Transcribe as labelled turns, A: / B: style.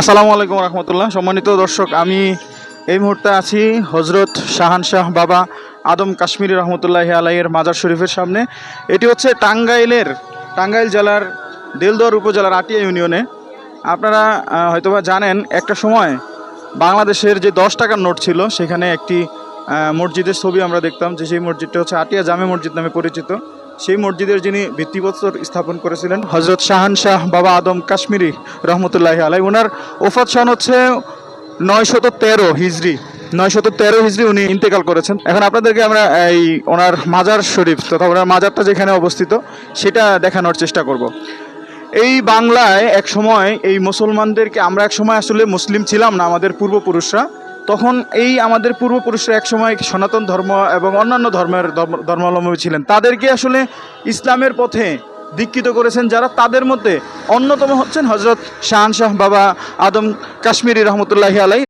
A: আসসালামু আলাইকুম রহমতুল্লাহ। সম্মানিত দর্শক, আমি এই মুহূর্তে আছি হজরত শাহান শাহ বাবা আদম কাশ্মীরি রহমতুল্লাহ আলাইয়ের মাজার শরীফের সামনে। এটি হচ্ছে টাঙ্গাইলের, টাঙ্গাইল জেলার দেলদুয়ার উপজেলার আটিয়া ইউনিয়নে। আপনারা হয়তোবা জানেন, একটা সময় বাংলাদেশের যে দশ টাকার নোট ছিল, সেখানে একটি মসজিদের ছবি আমরা দেখতাম, যে সেই মসজিদটা হচ্ছে আটিয়া জামে মসজিদ নামে পরিচিত। সেই মসজিদের যিনি ভিত্তিপ্রস্তর স্থাপন করেছিলেন হজরত শাহান শাহ বাবা আদম কাশ্মীরি রহমতুল্লাহ আলাই ওনার ওফাত সন হচ্ছে নয়শত তেরো হিজড়ি নয়শত তেরো হিজড়ি উনি ইন্তেকাল করেছেন। এখন আপনাদেরকে আমরা এই ওনার মাজার শরীফ তথা ওনার মাজারটা যেখানে অবস্থিত, সেটা দেখানোর চেষ্টা করব। এই বাংলায় এক সময় এই মুসলমানদেরকে, আমরা এক সময় আসলে মুসলিম ছিলাম না, আমাদের পূর্বপুরুষরা। তখন এই আমাদের পূর্বপুরুষরা একসময় সনাতন ধর্ম এবং অন্যান্য ধর্মের ধর্ম- ধর্মাবলম্বী ছিলেন। তাদেরকে আসলে ইসলামের পথে দীক্ষিত করেছেন যারা তাদের মধ্যে অন্যতম হচ্ছেন হজরত শাহানশাহ বাবা আদম কাশ্মীরি রহমতুল্লাহি আলাই